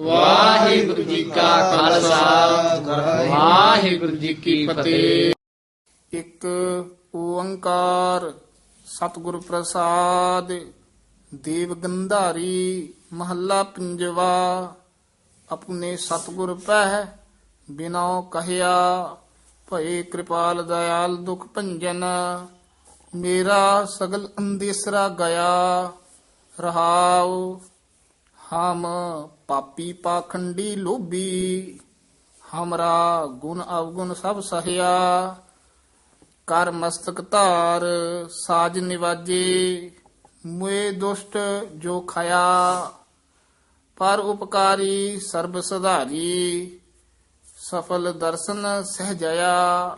ਵਾਹਿਗੁਰੂ ਜੀ ਕਾ ਖਾਲਸਾ। ਵਾਹਿਗੁਰੂ ਜੀ ਕੀ ਫਤਿਹ। ਇੱਕ ਓੰਕਾਰ ਸਤਿਗੁਰ ਪ੍ਰਸਾਦ, ਦੇਵ ਗੰਧਾਰੀ ਮਹੱਲਾ ਪੰਜਵਾ, ਆਪਣੇ ਸਤਿਗੁਰ ਪਹਿ ਬਿਨੋ ਕਹਿਆ, ਭਏ ਕਿਰਪਾਲ ਦਇਆਲ ਦੁਖ ਭੰਜਨ, ਮੇਰਾ ਸਗਲ ਅੰਦੇਸਰਾ ਗਿਆ, ਰਹਾਉ ਹਮ ਪਾਪੀ ਪਾਖੰਡੀ ਲੋਭੀ, ਹਮਰਾ ਗੁਣ ਅਵਗੁਣ ਸਭ ਸਹਿਆ। ਕਰ ਮਸਤਕ ਧਾਰ, ਸਾਜ ਨਿਵਾਜੇ, ਮੁਏ ਦੁਸ਼ਟ ਜੋ ਖਾਇਆ। ਪਰ ਉਪਕਾਰੀ ਸਰਬ ਸੁਧਾਰੀ, ਸਫਲ ਦਰਸ਼ਨ ਸਹਜਇਆ।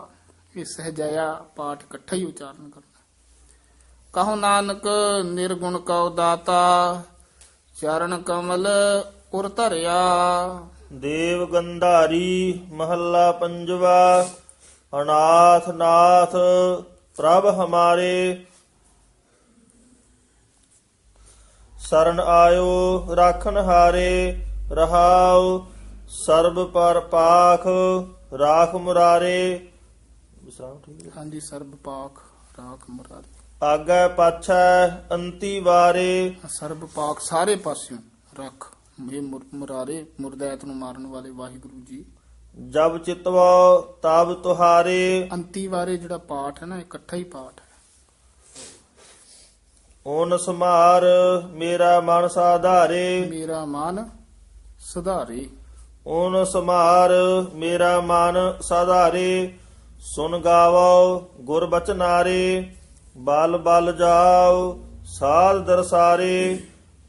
ਇਹ ਸਹਜਇਆ ਪਾਠ ਇਕੱਠਾ ਹੀ ਉਚਾਰਨ ਕਰਨਾ ਕਹੋ ਨਾਨਕ ਨਿਰਗੁਣ ਕਉ ਦਾਤਾ ਚਰਨ ਕਮਲ ਉਰ ਧਰਿਆ। ਦੇਵ ਗੰਧਾਰੀ ਮਹੱਲਾ ਪੰਜਵਾ ਅਨਾਥ ਨਾਥ ਪ੍ਰਭ ਹਮਾਰੇ। ਸਰਨ ਆਇਓ ਰਾਖਨ ਹਾਰੇ ਰਹਾਉ ਸਰਬ ਪਰ ਪਾਖ ਰਾਖ ਮੁਰਾਰੇ। ਵਿਸਰਾਮ ਠੀਕ ਹੈ ਹਾਂਜੀ ਸਰਬ ਪਾਕ ਰਾਖ ਮੁਰਾਰੀ। ਆਗੇ ਪਾਛੈ ਅੰਤੀ ਵਾਰੇ। ਸਰਬ ਪਾਕ ਸਾਰੇ ਪਾਸਿਓਂ ਰੱਖ। ਇਹ ਮੁਰ- ਮੁਰਾਰੇ ਮੁਰਦੈਤ ਨੂੰ ਮਾਰਨ ਵਾਲੇ ਵਾਹਿਗੁਰੂ ਜੀ। ਜਬ ਚਿਤਵੋ ਤਬ ਤੁਹਾਰੇ। ਅੰਤੀ ਵਾਰੇ ਜਿਹੜਾ ਪਾਠ ਹੈ ਨਾ ਇਕੱਠਾ ਹੀ ਪਾਠ ਹੈ। ਓਨ ਸਮਾਰ ਮੇਰਾ ਮਨ ਸਾਧਾਰੇ। ਮੇਰਾ ਮਨ ਸੁਧਾਰੇ। ਓਨ ਸਮਾਰ ਮੇਰਾ ਮਨ ਸਾਧਾਰੇ। ਸੁਨ ਗਾਵੋ ਗੁਰ ਬਚਨਾਰੇ। ਬਲ ਬਲ ਜਾਓ ਸਾਧ ਦਰਸਾਰੇ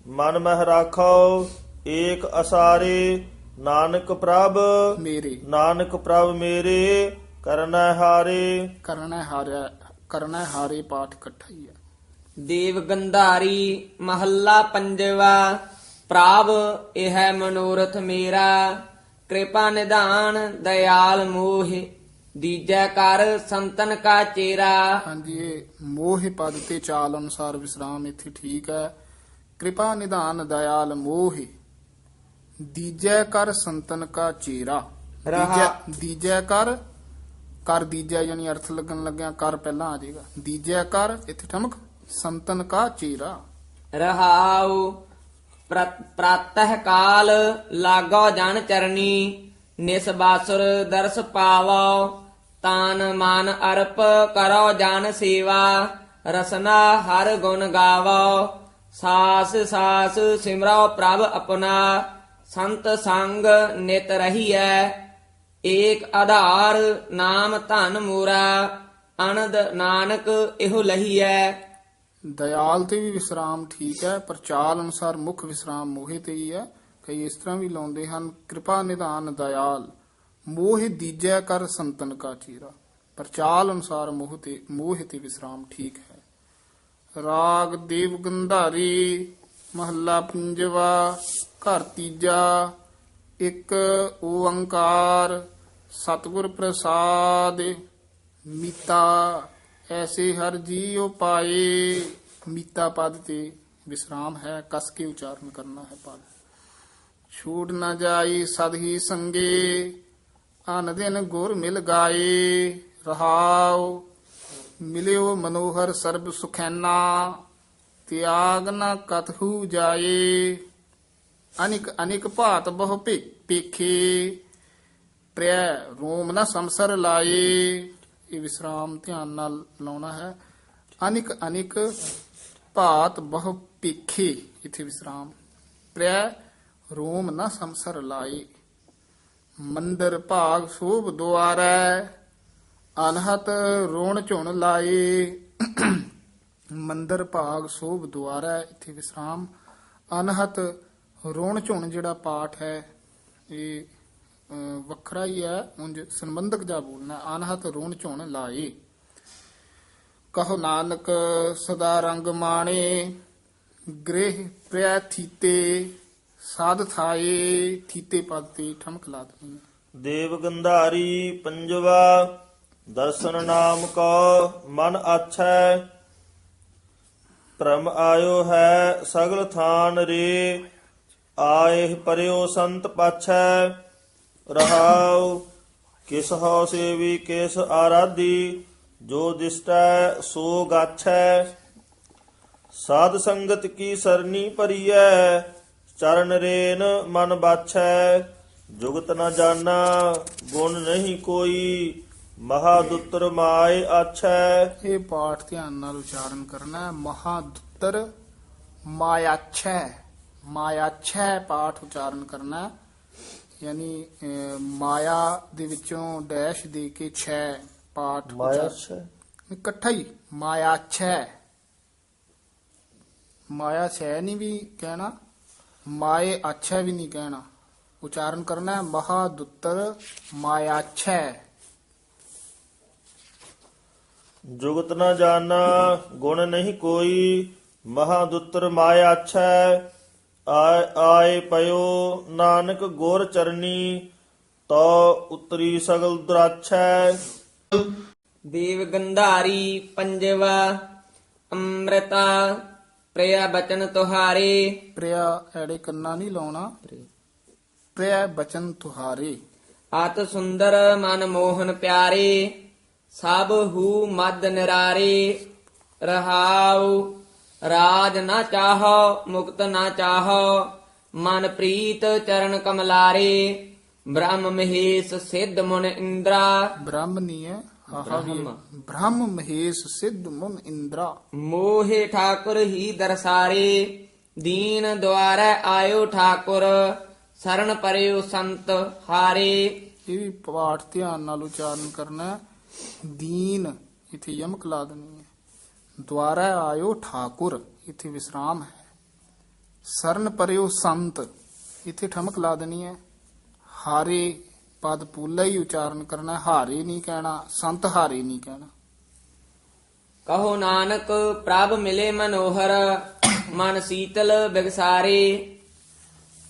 ਮਨ ਮਹਿ ਰਾਖੋ ਏਕ ਅਸਾਰੇ ਨਾਨਕ ਪ੍ਰਭ ਮੇਰੇ। ਨਾਨਕ ਪ੍ਰਭ ਮੇਰੇ ਕਰਨਾ ਹਾਰੇ। ਕਰਨਾ ਹਾਰਿਆ ਕਰਨਾ ਹਾਰੇ ਪਾਠ ਇਕੱਠਾ ਹੀ ਹੈ। ਦੇਵ ਗੰਧਾਰੀ ਮਹੱਲਾ ਪੰਜਵਾ ਪ੍ਰਾਪ ਇਹ ਮਨੋਰਥ ਮੇਰਾ ਕਿਰਪਾ ਨਿਧਾਨ ਦਇਆਲ ਮੋਹ ਦੀਜੈ ਕਰ ਸੰਤਨ ਕਾ ਚੇਰਾ। ਹਾਂਜੀ ਇਹ ਮੋਹ ਪਦ ਤੇ ਚਾਲ ਅਨੁਸਾਰ ਵਿਸਰਾਮ ਇੱਥੇ ਠੀਕ ਹੈ। ਕਿਰਪਾ ਨਿਧਾਨ ਦਇਆਲ ਮੋਹ ਦੀਜੈ ਕਰ ਸੰਤਨ ਕਾ ਚੇਰਾ। ਰਹਾ- ਦੀਜੈ ਦੀਜੈ ਕਰ ਕਰ ਦੀਜੈ ਯਾਨੀ ਅਰਥ ਲੱਗਣ ਲੱਗਿਆ ਕਰ ਪਹਿਲਾਂ ਆ ਜਾਏਗਾ। ਦੀਜੈ ਕਰ ਇੱਥੇ ਠਮਕ ਸੰਤਨ ਕਾ ਚੇਰਾ। ਰਹਾਉ ਪ੍ਰਾਤਹ ਕਾਲ ਲਾਗੋ ਜਨ ਚਰਨੀ। ਨਿਸਬਾਸੁਰ ਦਰਸ ਪਾਵੋ, ਤਾਨ ਮਨ ਅਰਪ ਕਰੋ ਜਨ ਸੇਵਾ, ਰਸਨਾ ਹਰ ਗੁਣ ਗਾਵੋ। ਸਾਸ ਸਾਸ ਸਿਮਰੋ ਪ੍ਰਭ ਆਪਣਾ, ਸੰਤ ਸੰਗ ਨਿਤ ਰਹੀਐ। ਏਕ ਆਧਾਰ ਨਾਮ ਧਨ ਮੂਰਾ, ਅਨੰਦ ਨਾਨਕ ਇਹੋ ਲਹੀਐ। ਦਇਆਲ ਤੇ ਵੀ ਵਿਸਰਾਮ ਠੀਕ ਹੈ, ਪਰ ਚਾਲ ਅਨੁਸਾਰ ਮੁੱਖ ਵਿਸਰਾਮ ਮੋਹੇ ਤੇ ਹੀ ਹੈ। ਕਈ ਇਸ ਤਰ੍ਹਾਂ ਵੀ ਲਾਉਂਦੇ ਹਨ, ਕਿਰਪਾ ਨਿਧਾਨ ਦਇਆਲ, ਮੋਹ ਦੀਜੈ ਕਰ ਸੰਤਨ ਕਾ ਚੀਰਾ। ਪਰ ਅਨੁਸਾਰ ਮੋਹ ਤੇ ਮੋਹ ਤੇ ਵਿਸਰਾਮ ਠੀਕ ਹੈ। ਰਾਗ ਦੇਵ ਗੰਧਾਰੀ, ਮਹੱਲਾ ਪੰਜਵਾ, ਘਰ ਤੀਜਾ, ਇੱਕ ਓੰਕਾਰ, ਸਤਿਗੁਰ ਪ੍ਰਸਾਦ, ਮੀਤਾ, ਐਸੇ ਹਰ ਜੀ ਉਪਾਏ ਮੀਤਾ ਪਦ ਤੇ ਵਿਸਰਾਮ ਹੈ, ਕਸ ਕੇ ਉਚਾਰਨ ਕਰਨਾ ਹੈ ਪਦ। ਛੂਟ ਨਾ ਜਾਈ ਸਦ ਹੀ ਸੰਗੇ, ਅਨ ਦਿਨ ਗੁਰ ਮਿਲ ਗਾਏ, ਰਹਾਉ, ਮਿਲਿਓ ਮਨੋਹਰ ਸਰਬ ਸੁਖੈਨਾ, ਤਿਆਗ ਨਾ ਕਤਹੂ ਜਾਏ। ਅਨਿਕ ਅਨਿਕ ਭਾਤ ਬਹੁ ਭੇ- ਪੇਖੇ ਪ੍ਰਿਆ ਰੋਮ ਨਾ ਸੰਸਰ ਲਾਏ। ਇਹ ਵਿਸਰਾਮ ਧਿਆਨ ਨਾਲ ਲਾਉਣਾ ਹੈ। ਅਨਿਕ ਅਨਿਕ ਭਾਤ ਬਹੁ ਪੇਖੇ ਇਥੇ ਵਿਸਰਾਮ। ਪ੍ਰਿਆ ਰੋਮ ਨਾ ਸੰਸਰ ਲਾਏ ਮੰਦਰ ਭਾਗ ਸੋਭ ਦੁਆਰੈ ਅਨਹਤ ਰੋਣ ਝੁਣ ਲਾਏ ਮੰਦਰ ਭਾਗ ਸੋਭ ਦੁਆਰੈ ਇਥੇ ਵਿਸਰਾਮ। ਅਨਹਤ ਰੋਣ ਝੁਣ ਜਿਹੜਾ ਪਾਠ ਹੈ ਇਹ ਅਹ, ਵੱਖਰਾ ਹੀ ਹੈ। ਉਂਝ ਸੰਬੰਧਕ ਜਾ ਬੋਲਣਾ ਅਨਹਤ ਰੋਣ ਝੁਣ ਲਾਏ ਕਹੋ ਨਾਨਕ ਸਦਾ ਰੰਗ ਮਾਣੇ ਗ੍ਰਹਿ ਪ੍ਰਿਆ ਥੀਤੇ। ਸਾਧ ਥਾਏ ਥੀਤੇ ਪਦ ਤੇ ਠਮਕ ਲਾ ਦੇਣੀ। ਦੇਵ ਗੰਧਾਰੀ ਪੰਜਵਾ, ਦਰਸ਼ਨ ਨਾਮ ਕੋ ਮਨ ਆਛੈ। ਭ੍ਰਮ ਆਇਓ ਹੈ ਸਗਲ ਥਾਨ ਰੇ ਆਏ ਪਰਿਓ ਸੰਤ ਪਾਛੈ। ਰਹਾਉ, ਕਿਸ ਹਉ ਸੇਵੀ, ਕਿਸ ਆਰਾਧੀ, ਜੋ ਦਿਸਟੈ, ਸੋ ਗਾਛੈ। ਸਾਧ ਸੰਗਤ ਕੀ ਸਰਨੀ ਭਰੀਐ ਚਰਨ ਰੇਨ ਮਨ ਬਾਛੈ ਜੁਗਤ ਨ ਜਾਣਾ ਗੁਣ ਨਹੀਂ ਕੋਈ ਮਹਾਦੁੱਤਰ ਮਾਏ ਆਛੈ। ਇਹ ਪਾਠ ਧਿਆਨ ਨਾਲ ਉਚਾਰਨ ਕਰਨਾ ਹੈ ਮਹਾਦੁੱਤਰ ਮਾਇਆਛੈ। ਮਾਇਆਛੈ ਪਾਠ ਉਚਾਰਨ ਕਰਨਾ। ਯਾਨੀ ਮਾਇਆ ਦੇ ਵਿੱਚੋਂ ਡੈਸ਼ ਦੇ ਕੇ ਛੈ ਪਾਠ ਮਾਇਆ ਉਚਾਰਨ- ਇਕੱਠਾ ਹੀ ਮਾਇਆਛੈ। ਮਾਇਆ ਛੈ ਨਹੀਂ ਵੀ ਕਹਿਣਾ। ਮਾਏ ਆਛੈ ਵੀ ਨਹੀਂ ਕਹਿਣਾ ਉਚਾਰਨ ਕਰਨਾ ਹੈ ਮਹਾਦੁੱਤਰ ਮਾਇਆਛੈ ਜੁਗਤ ਨ ਜਾਣਾ ਗੁਣ ਨਹੀਂ ਕੋਈ ਮਹਾਦੁੱਤਰ ਮਾਇਆ ਆਛੈ ਆਏ ਆਏ ਪਇਓ ਨਾਨਕ ਗੁਰ ਚਰਨੀ ਤੋ ਉਤਰੀ ਸਗਲ ਦੁਰਾਛੈ ਦੇਵ ਗੰਧਾਰੀ ਪੰਜਵਾ ਅੰਮ੍ਰਿਤਾ ਪ੍ਰਿਆ ਬਚਨ ਤੁਹਾਰੇ। ਪ੍ਰਿਆ ਐੜੇ ਕੰਨਾ ਨਹੀਂ ਲਾਉਣਾ। ਪ੍ਰਿਆ। ਬਚਨ ਤੁਹਾਰੇ। ਅਤ ਸੁੰਦਰ ਮਨ ਮੋਹਨ ਪਿਆਰੇ ਸਭ ਹੂ ਮਦ ਨਿਰਾਰੇ। ਰਹਾਉ ਰਾਜ ਨਾ ਚਾਹੋ ਮੁਕਤ ਨਾ ਚਾਹੋ ਮਨ ਪ੍ਰੀਤ ਚਰਨ ਕਮਲਾਰੇ। ਬ੍ਰਹਮ ਮਹੇਸ਼ ਸਿੱਧ ਮੁਨ ਇੰਦਰਾ। ਬ੍ਰਹਮ ਨਹੀਂ ਹੈ। ਹੈ। ਬ੍ਰਹਮ। ਮਹੇਸ਼ ਸਿੱਧ ਮੁਨ ਇੰਦਰਾ। ਮੋਹੇ ਠਾਕੁਰ ਹੀ ਦਰਸਾਰੇ ਦੀਨ ਦੁਆਰੈ ਆਇਓ ਠਾਕੁਰ ਸਰਣ ਪਰਿਓ ਸੰਤ ਹਾਰੇ। ਇਹ ਵੀ ਪਾਠ ਧਿਆਨ ਨਾਲ ਉਚਾਰਨ ਕਰਨਾ। ਦੀਨ ਇਥੇ ਯਮਕ ਲਾ ਦੇਣੀ ਹੈ। ਦੁਆਰਾ ਆਇਓ ਠਾਕੁਰ ਇਥੇ ਵਿਸਰਾਮ ਹੈ। ਸਰਨ ਪਰਿਓ ਸੰਤ ਇਥੇ ਠਮਕ ਲਾ ਦੇਣੀ ਹੈ। ਹਾਰੇ ਪਦ ਪੂਲਾ ਹੀ ਉਚਾਰਨ ਕਰਨਾ ਹਾਰੇ ਨਹੀਂ ਕਹਿਣਾ ਸੰਤ ਹਾਰੇ ਨਹੀਂ ਕਹਿਣਾ। ਕਹੋ ਨਾਨਕ ਪ੍ਰਭ ਮਿਲੇ ਮਨੋਹਰ ਮਨ ਸੀਤਲ ਬਿਗਸਾਰੇ।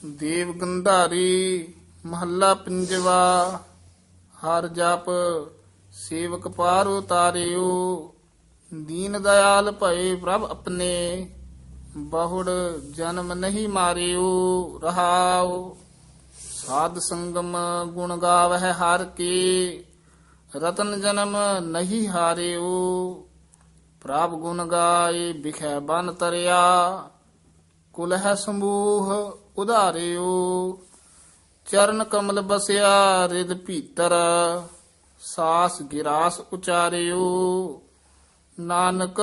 ਦੇਵ ਗੰਧਾਰੀ ਮਹੱਲਾ ਪੰਜਵਾ ਹਰ ਜਪ ਸੇਵਕ ਪਾਰ ਉਤਾਰਿਓ। ਦੀਨ ਦਇਆਲ ਭਏ ਪ੍ਰਭ ਆਪਣੇ ਬਹੁੜ ਜਨਮ ਨਹੀਂ ਮਾਰਿਓ ਰਹਾਉ ਸਾਧ ਸੰਗਮ ਗੁਣ ਗਾਵਹਿ ਹਰ ਕੇ, ਰਤਨ ਜਨਮ ਨਹੀਂ ਹਾਰਿਓ। ਪ੍ਰਭ ਗੁਣ ਗਾਏ ਬਿਖੈ ਬਨ ਤਰਿਆ ਕੁਲ ਹੈ ਸਮੂਹ ਉਧਾਰਿਓ। ਚਰਨ ਕਮਲ ਬਸਿਆ ਰਿਦ ਭੀਤਰ, ਸਾਸ ਗਿਰਾਸ ਉਚਾਰਿਓ। ਨਾਨਕ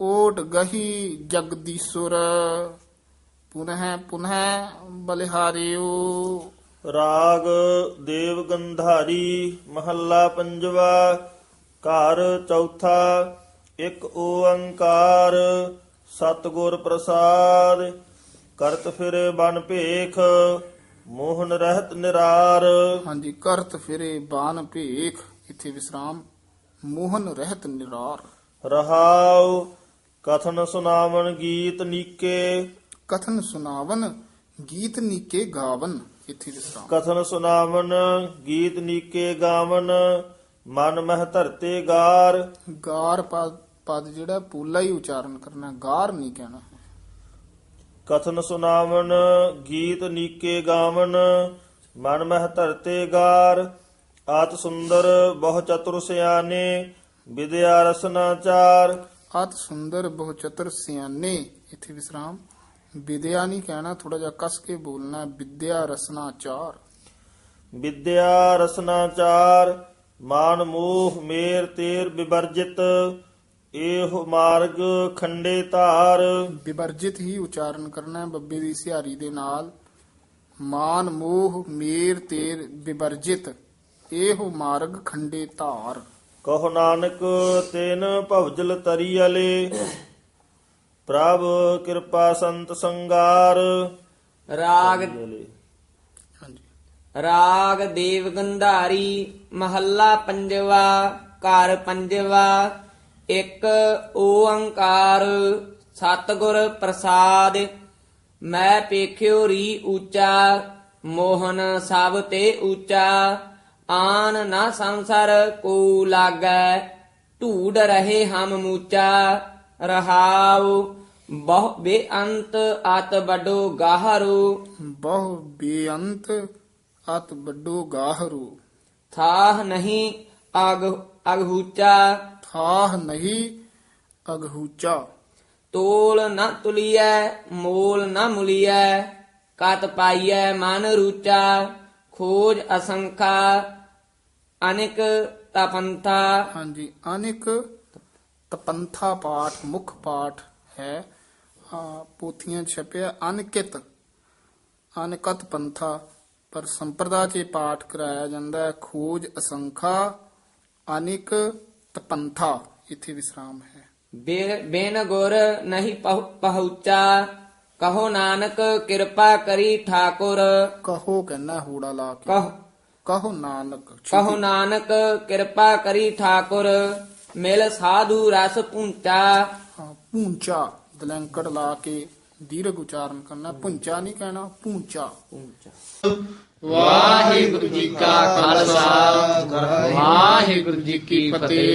ਓਟ ਗਹੀ ਜਗਦੀਸ਼ੁਰ ਪੁਨਹ ਪੁਨਹ ਬਲਿਹਾਰਿਓ ਰਾਗ ਦੇਵ ਗੰਧਾਰੀ ਮਹੱਲਾ ਪੰਜਵਾ ਘਰ ਚੌਥਾ ਇੱਕ ਓੰਕਾਰ ਸਤਿਗੁਰ ਪ੍ਰਸਾਦ ਕਰਤ ਫਿਰੇ ਬਨ ਭੇਖ ਮੋਹਨ ਰਹਿਤ ਨਿਰਾਰ ਹਾਂਜੀ ਕਰਤ ਫਿਰੇ ਬਾਨ ਭੇਖ ਇਥੇ ਵਿਸਰਾਮ ਮੋਹਨ ਰਹਿਤ ਨਿਰਾਰ। ਰਹਾਉ ਕਥਨ ਸੁਨਾਵਨ ਗੀਤ ਨੀਕੇ ਕਥਨ ਸੁਨਾਵਨ ਗੀਤ ਨੀਕੇ ਗਾਵਨ ਇਥੇ ਵਿਸਰਾਮ ਕਥਨ ਸੁਨਾਵਨ ਗੀਤ ਨੀਕੇ ਗਾਵਨ ਮਨ ਮਹਿ ਧਰਤੇ ਗਾਰ। ਗਾਰ ਪਦ ਪਦ ਜਿਹੜਾ ਪੂਲਾ ਹੀ ਉਚਾਰਨ ਕਰਨਾ ਗਾਰ ਨਹੀਂ ਕਹਿਣਾ। ਕਥਨ ਸੁਨਾਵਨ ਗੀਤ ਨੀਕੇ ਗਾਵਨ ਮਨ ਮਹਿ ਧਰਤੇ ਗਾਰ। ਆਤ ਸੁੰਦਰ ਬਹੁ ਚਤੁਰ ਸਿਆਨੇ ਵਿਦਿਆ ਰਸਨਾ ਚਾਰ। ਅਤ ਸੁੰਦਰ ਬਹੁ ਚਤੁਰ ਸਿਆਨੇ ਇਥੇ ਵਿਸਰਾਮ। ਵਿਦਿਆ ਨਹੀਂ ਕਹਿਣਾ ਥੋੜਾ ਜਿਹਾ ਕਸ ਕੇ ਬੋਲਣਾ ਵਿਦਿਆ ਰਸਨਾ ਚਾਰ। ਵਿਦਿਆ ਰਸਨਾ ਚਾਰ ਮਾਨ ਮੋਹ ਮੇਰ ਤੇਰ ਵਿਵਰਜਿਤ ਇਹੋ ਮਾਰਗ ਖੰਡੇ ਧਾਰ। ਵਿਵਰਜਿਤ ਹੀ ਉਚਾਰਨ ਕਰਨਾ ਹੈ ਬੱਬੇ ਦੀ ਸਿਹਾਰੀ ਦੇ ਨਾਲ। ਮਾਨ ਮੋਹ ਮੇਰ ਤੇਰ ਵਿਵਰਜਿਤ ਇਹੋ ਮਾਰਗ ਖੰਡੇ ਧਾਰ। ਕਹੋ ਨਾਨਕ ਤੈਨ ਭਵਜਲ ਤਰੀ ਅਲੇ ਪ੍ਰਭ ਕਿਰਪਾ ਸੰਤ ਸੰਗਾਰ। ਰਾਗ ਰਾਗ ਦੇਵ ਗੰਧਾਰੀ ਮਹੱਲਾ ਪੰਜਵਾ ਘਰ ਪੰਜਵਾ ਇੱਕ ਓੰਕਾਰ ਸਤਿਗੁਰ ਪ੍ਰਸਾਦ ਮੈਂ ਪੇਖਿਓ ਰੀ ਉੱਚਾ ਮੋਹਨ ਸਭ ਤੇ ਉੱਚਾ ਆਨ ਨਾ ਸੰਸਰ ਕੋ ਲਾਗੈ ਢੂੜ ਰਹੇ ਹਮ ਮੂਚਾ। ਰਹਾਉ ਬਹੁ ਬੇਅੰਤ ਆਤ ਬਡੋ ਗਾਹਰੂ। ਬਹੁ ਬੇਅੰਤ ਅਤ ਵੱਡੋ ਗਾਹਰੂ। ਥਾਹ ਨਹੀਂ ਅਗ ਅਗਹੂਚਾ। ਥਾਹ ਨਹੀਂ ਅਗਹੂਚਾ। ਤੋਲ ਨ ਤੁਲੀਐ ਮੋਲ ਨ ਮੁਲੀਐ ਕਤ ਪਾਈਐ ਮਨ ਰੂਚਾ। ਖੋਜ ਅਸੰਖਾ ਅਨਿਕ ਤਪੰਥਾ। ਹਾਂਜੀ ਅਨੇਕ ਤਪੰਥਾ ਪਾਠ ਮੁੱਖ ਪਾਠ ਹੈ ਆ ਪੋਥੀਆਂ 'ਚ ਛਪਿਆ ਅਨਕਿਤ ਅਨਕਤ ਪੰਥਾ ਪਰ ਸੰਪਰਦਾ 'ਚ ਇਹ ਪਾਠ ਕਰਾਇਆ ਜਾਂਦਾ ਹੈ ਖੋਜ ਅਸੰਖਾ ਅਨਿਕ ਤਪੰਥਾ ਇੱਥੇ ਵਿਸਰਾਮ ਹੈ ਬੇ- ਬਿਨ ਗੁਰ ਨਹੀਂ ਪਹੁ- ਪਹੁੰਚਾ ਕਹੋ ਨਾਨਕ ਕਿਰਪਾ ਕਰੀ ਠਾਕੁਰ ਕਹੋ ਕਹਿੰਦਾ ਹੂੜਾ ਲਾ ਕੇ ਕਹੋ ਕਹੋ ਨਾਨਕ ਕਹੋ ਨਾਨਕ ਕਿਰਪਾ ਕਰੀ ਠਾਕੁਰ ਮਿਲ ਸਾਧੂ ਰਸ ਪੁੰਚਾ ਹਾਂ, ਪੂੰਚਾ ਦਲੰਕੜ ਲਾ ਕੇ ਦੀਰਘ ਉਚਾਰਨ ਕਰਨਾ। ਪੁੰਚਾ ਨਹੀਂ ਕਹਿਣਾ ਪੂੰਚਾ ਵਾਹਿਗੁਰੂ ਜੀ ਕਾ ਖਾਲਸਾ। ਵਾਹਿਗੁਰੂ ਜੀ ਕੀ ਫਤਿਹ।